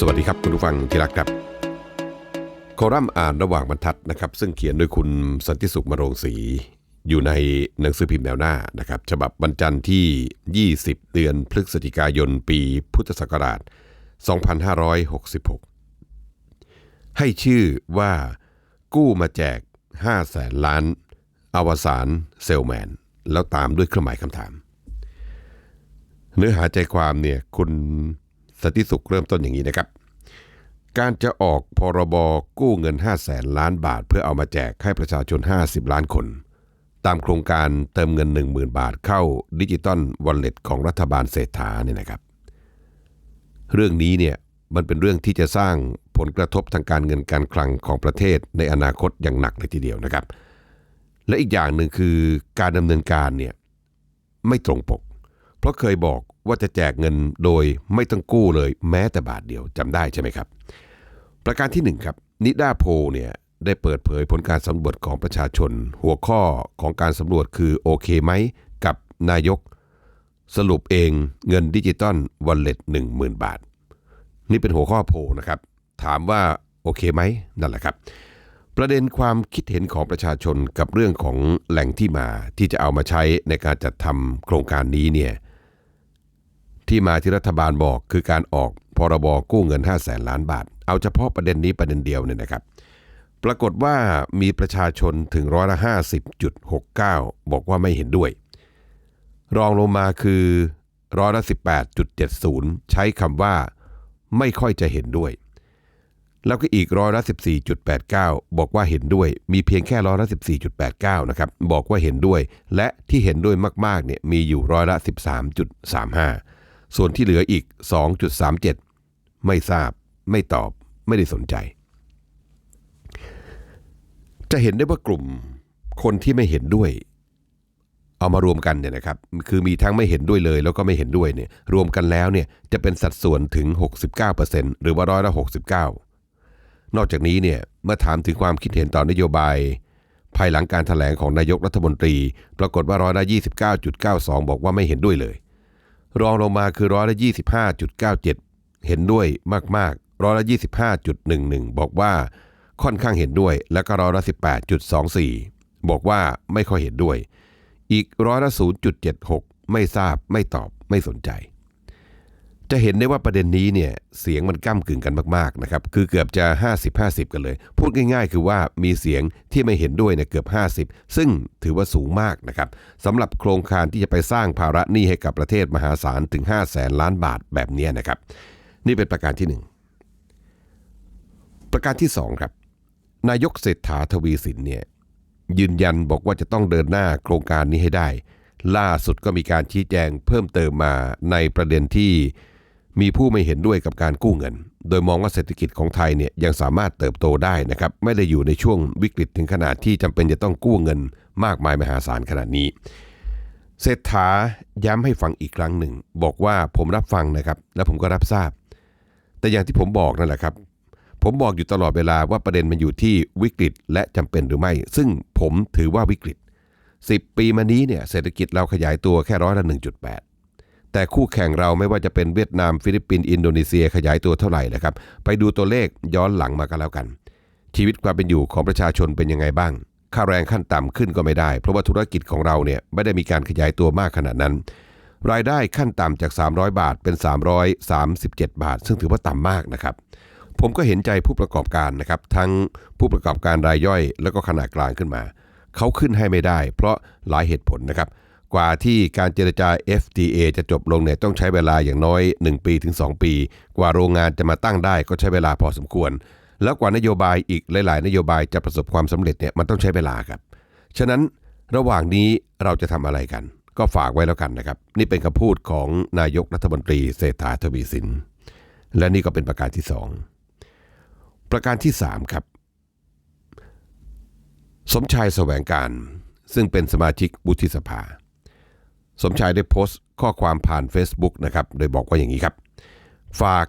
สวัสดีครับคุณผู้ฟังที่รักครับ คอรัมน์อ่านระหว่างบรรทัดนะครับ ซึ่งเขียนโดยคุณสันติสุขมโรงศรีอยู่ในหนังสือพิมพ์แนวหน้านะครับ ฉบับวันจันทร์ที่ 20 เดือนพฤศจิกายนปีพุทธศักราช 2566 ให้ชื่อว่ากู้มาแจก 5 แสนล้าน อวสานเซลแมน แล้วตามด้วยเครื่องหมายคำถาม เนื้อหาใจความเนี่ยคุณ สันติสุขเริ่มต้นอย่างนี้นะครับ การจะออกพรบกู้เงิน 5 0 0แสนล้านบาท เพื่อเอามาแจกให้ประชาชน 50 ล้านคน ตามโครงการเติมเงิน 10,000 บาทเข้าดิจิตอลวอลเล็ตของรัฐบาลเศรษฐาเนี่ยนะครับ เรื่องนี้เนี่ยมันเป็นเรื่องที่จะสร้างผลกระทบทางการเงินการคลังของประเทศในอนาคตอย่างหนักเลยทีเดียวนะครับ และอีกอย่างหนึ่งคือการดำเนินการเนี่ยไม่ตรงปก เพราะเคยบอก ว่าจะแจกเงินโดยไม่ต้องกู้เลยแม้แต่บาทเดียวจำได้ใช่ไหมครับ ประการที่หนึ่งครับ นิดาโพเนี่ยได้เปิดเผยผลการสำรวจของประชาชน หัวข้อของการสำรวจคือโอเคไหมกับนายก สรุปเองเงินดิจิตอลวอลเล็ตหนึ่งหมื่นบาท นี่เป็นหัวข้อโพนะครับ ถามว่าโอเคไหมนั่นแหละครับ ประเด็นความคิดเห็นของประชาชนกับเรื่องของแหล่งที่มาที่จะเอามาใช้ในการจัดทำโครงการนี้เนี่ย ที่มาที่รัฐบาลบอกคือการออกพรบกู้เงิน 5 0 0แสนล้านบาท เอาเฉพาะประเด็นนี้ประเด็นเดียวเนี่ยนะครับ ปรากฏว่ามีประชาชนถึงร้อยละ50.69 บอกว่าไม่เห็นด้วย รองลงมาคือร้อยละ18.70 ใช้คำว่าไม่ค่อยจะเห็นด้วย แล้วก็อีกร้อยละ14.89 บอกว่าเห็นด้วย มีเพียงแค่ร้อยละ14.89 นะครับ บอกว่าเห็นด้วย และที่เห็นด้วยมากๆ เนี่ยมีอยู่ร้อยละ 13.35 ส่วนที่เหลืออีก 2.37 ไม่ทราบ ไม่ตอบ ไม่ได้สนใจ จะเห็นได้ว่ากลุ่มคนที่ไม่เห็นด้วย เอามารวมกันเนี่ยนะครับ คือมีทั้งไม่เห็นด้วยเลย แล้วก็ไม่เห็นด้วยเนี่ย รวมกันแล้วเนี่ยจะเป็นสัดส่วนถึง 69%หรือว่าร้อยละ69 นอกจากนี้เนี่ยเมื่อถามถึงความคิดเห็นต่อนโยบายภายหลังการถแถลงของนายกรัฐมนตรี ปรากฏว่าร้อยละ29.92 บอกว่าไม่เห็นด้วยเลย รองลงมาคือร้อยละ25.97 เห็นด้วยมากๆร้อยละ25.11 บอกว่าค่อนข้างเห็นด้วย แล้วก็ร้อยละ18.24 บอกว่าไม่ค่อยเห็นด้วย อีกร้อยละ0.76 ไม่ทราบไม่ตอบไม่สนใจ จะเห็นได้ว่าประเด็นนี้เนี่ยเสียงมันก้ากึ่งกันมากๆนะครับคือเกือบจะ 50-50 กันเลย พูดง่ายๆ คือว่ามีเสียงที่ไม่เห็นด้วยเนี่ยเกือบ 50 ซึ่งถือว่าสูงมากนะครับสำหรับโครงการที่จะไปสร้างภาระหนี้ให้กับประเทศมหาศาลถึง 5 0 0แสนล้านบาทแบบนี้นะครับ นี่เป็นประการที่ 1 ประการที่ 2 ครับ นายกเศรษฐาทวีสินเนี่ยยืนยันบอกว่าจะต้องเดินหน้าโครงการนี้ให้ได้ล่าสุดก็มีการชี้แจงเพิ่มเติมมาในประเด็นที่ มีผู้ไม่เห็นด้วยกับการกู้เงิน โดยมองว่าเศรษฐกิจของไทยเนี่ยยังสามารถเติบโตได้นะครับไม่ได้อยู่ในช่วงวิกฤตถึงขนาดที่จำเป็นจะต้องกู้เงินมากมายมหาศาลขนาดนี้ เศรษฐาย้ำให้ฟังอีกครั้งหนึ่ง บอกว่าผมรับฟังนะครับและผมก็รับทราบ แต่อย่างที่ผมบอกนั่นแหละครับ ผมบอกอยู่ตลอดเวลาว่าประเด็นมันอยู่ที่วิกฤตและจำเป็นหรือไม่ ซึ่งผมถือว่าวิกฤต 10 ปีมานี้เนี่ยเศรษฐกิจเราขยายตัวแค่ร้อยละ1.8 แต่คู่แข่งเราไม่ว่าจะเป็นเวียดนามฟิลิปปินส์อินโดนีเซียขยายตัวเท่าไหร่นะครับ ไปดูตัวเลขย้อนหลังมากันแล้วกัน ชีวิตความเป็นอยู่ของประชาชนเป็นยังไงบ้าง ค่าแรงขั้นต่ำขึ้นก็ไม่ได้ เพราะว่าธุรกิจของเราเนี่ยไม่ได้มีการขยายตัวมากขนาดนั้น รายได้ขั้นต่ำจาก 300 บาทเป็น 337 บาท ซึ่งถือว่าต่ำมากนะครับผมก็เห็นใจผู้ประกอบการนะครับ ทั้งผู้ประกอบการรายย่อย แล้วก็ขนาดกลางขึ้นมา เขาขึ้นให้ไม่ได้ เพราะหลายเหตุผลนะครับ กว่าที่การเจรจา FTA จะจบลงเนี่ยต้องใช้เวลาอย่างน้อย 1 ปีถึง 2 ปี กว่าโรงงานจะมาตั้งได้ก็ใช้เวลาพอสมควร แล้วกว่านโยบายอีกหลาย ๆ นโยบายจะประสบความสำเร็จเนี่ยมันต้องใช้เวลาครับ ฉะนั้นระหว่างนี้เราจะทำอะไรกัน ก็ฝากไว้แล้วกันนะครับ นี่เป็นคำพูดของนายกรัฐมนตรีเศรษฐาทวีสิน และนี่ก็เป็นประการที่สองประการที่ 3 ครับ สมชายแสวงการซึ่งเป็นสมาชิกวุฒิสภา สมชายได้โพสต์ข้อความผ่าน Facebook นะครับโดยบอกว่าอย่างนี้ครับ ฝาก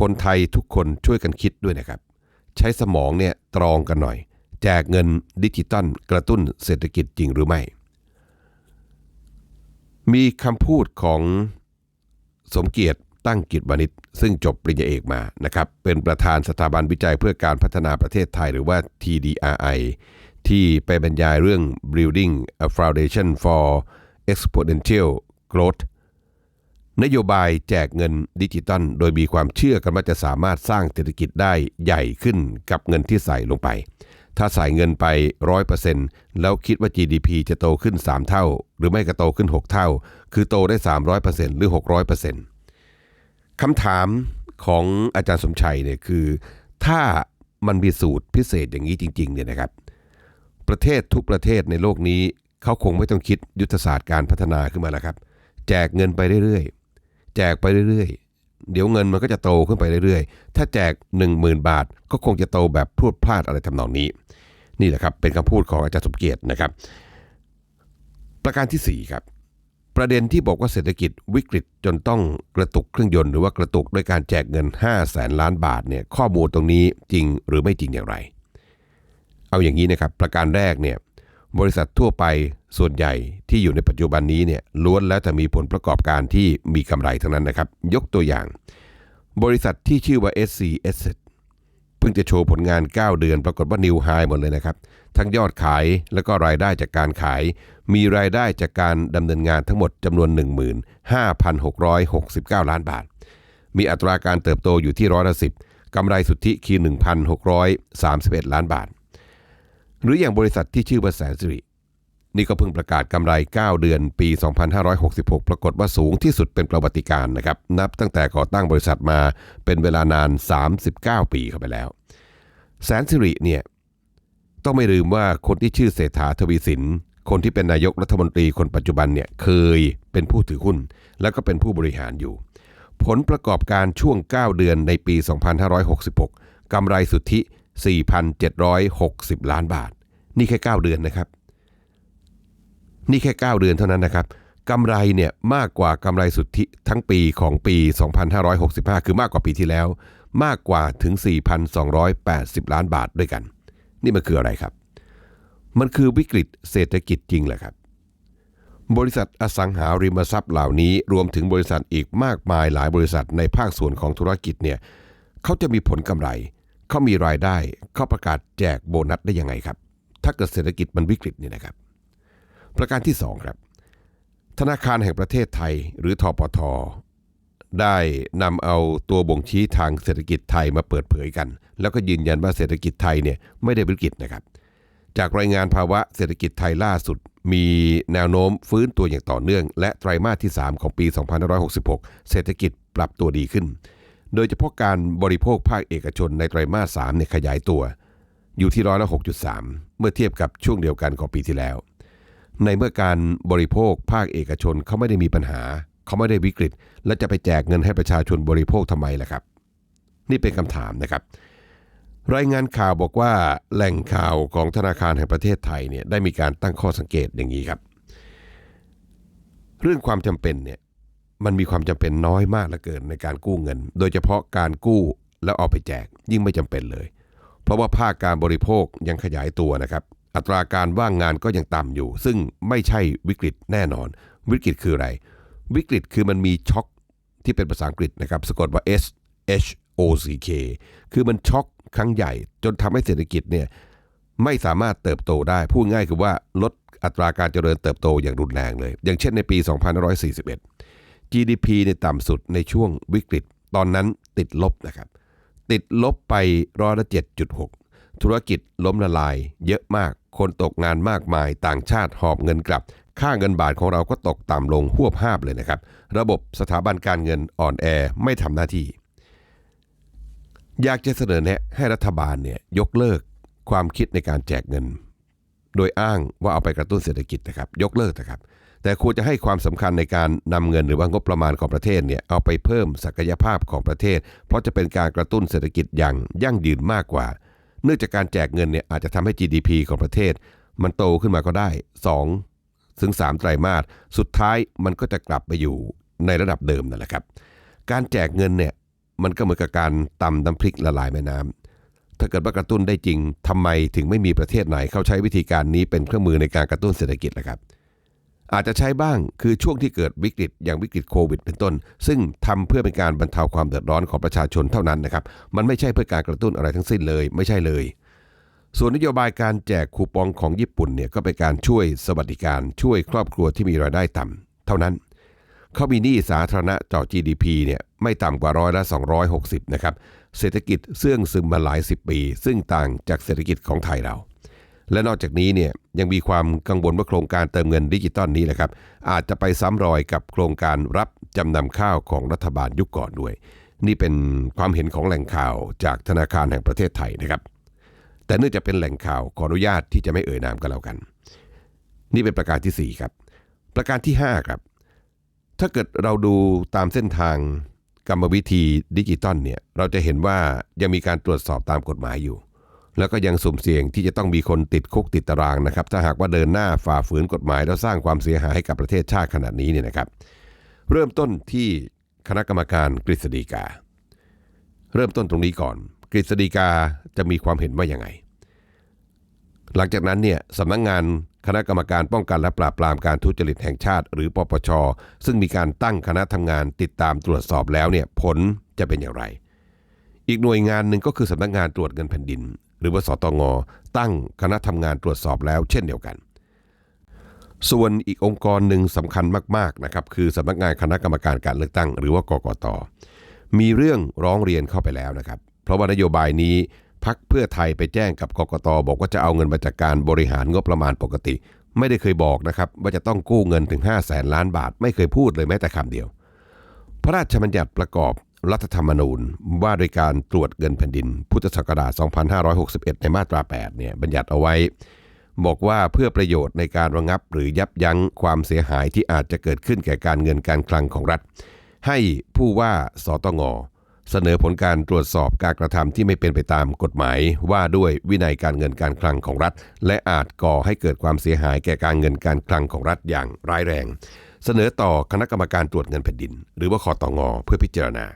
คนไทยทุกคนช่วยกันคิดด้วยนะครับ ใช้สมองเนี่ยตรองกันหน่อย แจกเงินดิจิตอลกระตุ้นเศรษฐกิจจริงหรือไม่ มีคำพูดของสมเกียรติตั้งกิจวานิชซึ่งจบปริญญาเอกมานะครับเป็นประธานสถาบันวิจัยเพื่อการพัฒนาประเทศไทยหรือว่า TDRI ที่ไปบรรยายเรื่อง building a foundation for exponential growth นโยบายแจกเงินดิจิตอลโดยมีความเชื่อกันว่าจะสามารถสร้างเศรษฐกิจได้ใหญ่ขึ้นกับเงินที่ใส่ลงไป ถ้าใส่เงินไป 100%แล้วคิดว่า GDP จะโตขึ้น 3 เท่า หรือไม่ก็โตขึ้น 6 เท่า คือโตได้ 300%หรือ 600%คำถามของอาจารย์สมชัยเนี่ยคือ ถ้ามันมีสูตรพิเศษอย่างนี้จริงๆเนี่ยนะครับ ประเทศทุกประเทศในโลกนี้ เขาคงไม่ต้องคิดยุทธศาสตร์การพัฒนาขึ้นมาแล้วครับ แจกเงินไปเรื่อยๆ แจกไปเรื่อยๆ เดี๋ยวเงินมันก็จะโตขึ้นไปเรื่อยๆ ถ้าแจก 10,000 บาท ก็คงจะโตแบบพรวดพลาดอะไรทำนองนี้ นี่แหละครับเป็นคำพูดของอาจารย์สมเกียรตินะครับ ประการที่4ครับประเด็นที่บอกว่าเศรษฐกิจวิกฤตจนต้องกระตุกเครื่องยนต์หรือว่ากระตุกด้วยการแจกเงิน 5 0 0แสนล้านบาทเนี่ยข้อมูลตรงนี้จริงหรือไม่จริงอย่างไร เอาอย่างนี้นะครับ ประการแรกเนี่ย บริษัททั่วไปส่วนใหญ่ที่อยู่ในปัจจุบันนี้เนี่ยล้วนแล้วแต่มีผลประกอบการที่มีกำไรทั้งนั้นนะครับ ยกตัวอย่าง บริษัทที่ชื่อว่า SC Asset เพิ่งจะโชว์ผลงาน 9 เดือน ปรากฏว่านิวไฮหมดเลยนะครับ ทั้งยอดขายแล้วก็รายได้จากการขาย มีรายได้จากการดำเนินงานทั้งหมดจำนวน 15,669 ล้านบาท มีอัตราการเติบโตอยู่ที่ร้อยละสิบกำไรสุทธิคือ1,631 ล้านบาท หรืออย่างบริษัทที่ชื่อว่าแสนสิรินี่ก็เพิ่งประกาศกำไร 9 เดือนปี 2566 ปรากฏว่าสูงที่สุดเป็นประวัติการนะครับ นับตั้งแต่ก่อตั้งบริษัทมาเป็นเวลานาน 39 ปีเข้าไปแล้ว แสนสิริเนี่ยต้องไม่ลืมว่าคนที่ชื่อเศรษฐาทวีสิน คนที่เป็นนายกรัฐมนตรีคนปัจจุบันเนี่ยเคยเป็นผู้ถือหุ้น แล้วก็เป็นผู้บริหารอยู่ ผลประกอบการช่วง 9 เดือนในปี 2566กำไรสุทธิ 4,760 ล้านบาท นี่แค่ 9 เดือนนะครับ นี่แค่ 9 เดือนเท่านั้นนะครับกำไรเนี่ยมากกว่ากำไรสุทธิทั้งปีของปี 2565 คือมากกว่าปีที่แล้ว มากกว่าถึง 4,280 ล้านบาทด้วยกัน นี่มันคืออะไรครับ มันคือวิกฤตเศรษฐกิจจริงแหละครับ บริษัทอสังหาริมทรัพย์เหล่านี้รวมถึงบริษัทอีกมากมายหลายบริษัทในภาคส่วนของธุรกิจเนี่ยเขาจะมีผลกำไร เขามีรายได้เขาประกาศแจกโบนัสได้ยังไงครับ ถ้าเกิดเศรษฐกิจมันวิกฤตเนี่ยนะครับ ประการที่ 2 ครับ ธนาคารแห่งประเทศไทยหรือทปทได้นำเอาตัวบ่งชี้ทางเศรษฐกิจไทยมาเปิดเผยกัน แล้วก็ยืนยันว่าเศรษฐกิจไทยเนี่ยไม่ได้วิกฤตนะครับ จากรายงานภาวะเศรษฐกิจไทยล่าสุด มีแนวโน้มฟื้นตัวอย่างต่อเนื่อง และไตรมาสที่ 3 ของปี 2566 เศรษฐกิจปรับตัวดีขึ้น โดยเฉพาะการบริโภคภาคเอกชนในไตรมาส3เนี่ยขยายตัว อยู่ที่ร้อยละ6.3 เมื่อเทียบกับช่วงเดียวกันของปีที่แล้ว ในเมื่อการบริโภคภาคเอกชนเขาไม่ได้มีปัญหา เขาไม่ได้วิกฤต และจะไปแจกเงินให้ประชาชนบริโภคทำไมล่ะครับ นี่เป็นคำถามนะครับ รายงานข่าวบอกว่าแหล่งข่าวของธนาคารแห่งประเทศไทยเนี่ยได้มีการตั้งข้อสังเกตอย่างนี้ครับ เรื่องความจำเป็นเนี่ย มันมีความจำเป็นน้อยมากเหลือเกินในการกู้เงิน โดยเฉพาะการกู้แล้วเอาไปแจกยิ่งไม่จำเป็นเลย เพราะว่าภาคการบริโภคยังขยายตัวนะครับ อัตราการว่างงานก็ยังต่ำอยู่ ซึ่งไม่ใช่วิกฤตแน่นอน วิกฤตคืออะไร วิกฤตคือมันมีช็อคที่เป็นภาษาอังกฤษนะครับสะกดว่า S H O C K คือมันช็อคครั้งใหญ่ จนทำให้เศรษฐกิจเนี่ยไม่สามารถเติบโตได้ พูดง่ายคือว่าลดอัตราการเจริญเติบโตอย่างรุนแรงเลย อย่างเช่นในปี 2541 GDP ในต่ำสุดในช่วงวิกฤต ตอนนั้นติดลบนะครับ ติดลบไปร้อยละ7.6 ธุรกิจล้มละลาย เยอะมาก คนตกงานมากมาย ต่างชาติหอบเงินกลับ ค่าเงินบาทของเราก็ตกต่ำลงหวบห้าบเลยนะครับ ระบบสถาบันการเงินอ่อนแอไม่ทำหน้าที่ อยากจะเสนอแนะให้รัฐบาลเนี่ยยกเลิกความคิดในการแจกเงิน โดยอ้างว่าเอาไปกระตุ้นเศรษฐกิจนะครับ ยกเลิกนะครับ แต่ควรจะให้ความสำคัญในการนำเงินหรือว่างบประมาณของประเทศเนี่ยเอาไปเพิ่มศักยภาพของประเทศ เพราะจะเป็นการกระตุ้นเศรษฐกิจอย่างยั่งยืนมากกว่า เนื่องจากการแจกเงินเนี่ยอาจจะทำให้ GDP ของประเทศ มันโตขึ้นมาก็ได้2ถึง3ไตรมาสสุดท้ายมันก็จะกลับไปอยู่ในระดับเดิมนั่นแหละครับ การแจกเงินเนี่ยมันก็เหมือนกับการตำน้ำพริกละลายแม่น้ำถ้าเกิดว่ากระตุ้นได้จริงทำไมถึงไม่มีประเทศไหน เขาใช้วิธีการนี้เป็นเครื่องมือในการกระตุ้นเศรษฐกิจล่ะครับ อาจจะใช้บ้างคือช่วงที่เกิดวิกฤตอย่างวิกฤตโควิด เป็นต้น ซึ่งทำเพื่อเป็นการบรรเทาความเดือดร้อนของประชาชนเท่านั้นนะครับ มันไม่ใช่เพื่อการกระตุ้นอะไรทั้งสิ้นเลย ไม่ใช่เลย ส่วนนโยบายการแจกคูปองของญี่ปุ่นเนี่ยก็เป็นการช่วยสวัสดิการช่วยครอบครัวที่มีรายได้ต่ำเท่านั้น เขามีหนี้สาธารณะต่อ GDP เนี่ยไม่ต่ำกว่าร้อยละ 260 นะครับ เศรษฐกิจเสื่องซึมมาหลาย 10 ปี ซึ่งต่างจากเศรษฐกิจของไทยเรา และนอกจากนี้เนี่ยยังมีความกังวลว่าโครงการเติมเงินดิจิตอลนี้แหละครับอาจจะไปซ้ำรอยกับโครงการรับจำนำข้าวของรัฐบาลยุคก่อนด้วย นี่เป็นความเห็นของแหล่งข่าวจากธนาคารแห่งประเทศไทยนะครับ แต่เนื่องจากเป็นแหล่งข่าวขออนุญาตที่จะไม่เอ่ยนามกันแล้วกัน นี่เป็นประการที่ 4 ครับ ประการที่ 5 ครับ ถ้าเกิดเราดูตามเส้นทางกรรมวิธีดิจิตอลเนี่ยเราจะเห็นว่ายังมีการตรวจสอบตามกฎหมายอยู่ แล้วก็ยังสุ่มเสี่ยงที่จะต้องมีคนติดคุกติดตารางนะครับ ถ้าหากว่าเดินหน้าฝ่าฝืนกฎหมาย แล้วสร้างความเสียหายให้กับประเทศชาติขนาดนี้เนี่ยนะครับ เริ่มต้นที่คณะกรรมการกฤษฎีกา เริ่มต้นตรงนี้ก่อน กฤษฎีกาจะมีความเห็นว่ายังไง หลังจากนั้นเนี่ยสำนักงงานคณะกรรมการป้องกันและปราบปรามการทุจริตแห่งชาติ หรือปปช ซึ่งมีการตั้งคณะทำงานติดตามตรวจสอบแล้วเนี่ยผลจะเป็นอย่างไร อีกหน่วยงานหนึ่งก็คือสำนักงานตรวจเงินแผ่นดิน รือว่าสตงตั้งคณะทำงานตรวจสอบแล้วเช่นเดียวกัน ส่วนอีกองค์กรหนึ่งสำคัญมากๆนะครับคือสำนักงานคณะกรรมการการเลือกตั้ง หรือว่ากกต มีเรื่องร้องเรียนเข้าไปแล้วนะครับ เพราะว่านโยบายนี้พักเพื่อไทยไปแจ้งกับกกตบอกว่าจะเอาเงินมาจากการบริหารงบประมาณปกติ ไม่ได้เคยบอกนะครับว่าจะต้องกู้เงินถึง 5 0 0แสนล้านบาท ไม่เคยพูดเลยแม้แต่คำเดียว พระราชบัญญัติประกอบ รัฐธรรมนูญว่าโดยการตรวจเงินแผ่นดิน พุทธศักราช 2561 ในมาตรา 8 เนี่ยบัญญัติเอาไว้ บอกว่าเพื่อประโยชน์ในการระงับหรือยับยั้งความเสียหายที่อาจจะเกิดขึ้นแก่การเงินการคลังของรัฐ ให้ผู้ว่าสตงเสนอผลการตรวจสอบการกระทำที่ไม่เป็นไปตามกฎหมาย ว่าด้วยวินัยการเงินการคลังของรัฐ และอาจก่อให้เกิดความเสียหายแก่การเงินการคลังของรัฐอย่างร้ายแรง เสนอต่อคณะกรรมการตรวจเงินแผ่นดิน หรือว่าคอตงเพื่อพิจารณา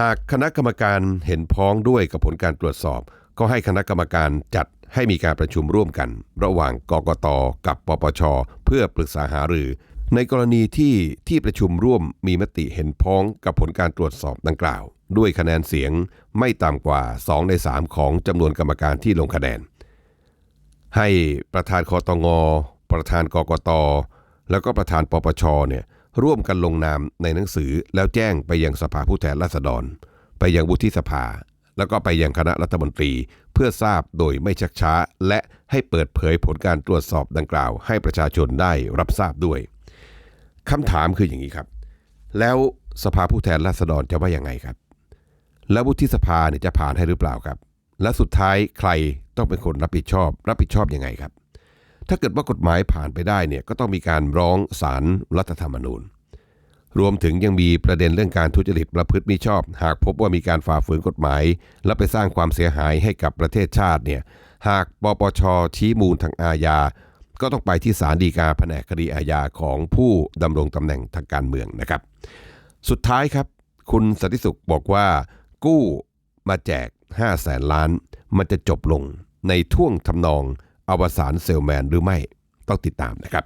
หากคณะกรรมการเห็นพ้องด้วยกับผลการตรวจสอบ ก็ให้คณะกรรมการจัดให้มีการประชุมร่วมกัน ระหว่างกกตกับปปช เพื่อปรึกษาหารือ ในกรณีที่ที่ประชุมร่วมมีมติเห็นพ้องกับผลการตรวจสอบดังกล่าว ด้วยคะแนนเสียงไม่ต่ำกว่า 2 ใน 3 ของจำนวนกรรมการที่ลงคะแนน ให้ประธานคอตงอประธานกกต แล้วก็ประธานปปชเนี่ย ร่วมกันลงนามในหนังสือแล้วแจ้งไปยังสภาผู้แทนราษฎร ไปยังวุฒิสภา แล้วก็ไปยังคณะรัฐมนตรีเพื่อทราบโดยไม่ชักช้า และให้เปิดเผยผลการตรวจสอบดังกล่าว ให้ประชาชนได้รับทราบด้วยคำถามคืออย่างนี้ครับ แล้วสภาผู้แทนราษฎรจะว่ายังไงครับ แล้ววุฒิสภาเนี่ยจะผ่านให้หรือเปล่าครับ และสุดท้ายใครต้องเป็นคนรับผิดชอบ รับผิดชอบยังไงครับ ถ้าเกิดว่ากฎหมายผ่านไปได้เนี่ยก็ต้องมีการร้องศาลรรัฐธรรมนูญ รวมถึงยังมีประเด็นเรื่องการทุจริตประพฤติมิชอบ หากพบว่ามีการฝ่าฝืนกฎหมาย และไปสร้างความเสียหายให้กับประเทศชาติเนี่ยหากปปชชี้มูลทางอาญา ก็ต้องไปที่ศาลฎีกาแผนกคดีอาญาของผู้ดำรงตำแหน่งทางการเมืองนะครับ สุดท้ายครับคุณสันติสุขบอกว่า กู้มาแจก 5 0 0แสนล้าน มันจะจบลงในท่วงทำนอง อวสานเซลแมนหรือไม่ต้องติดตามนะครับ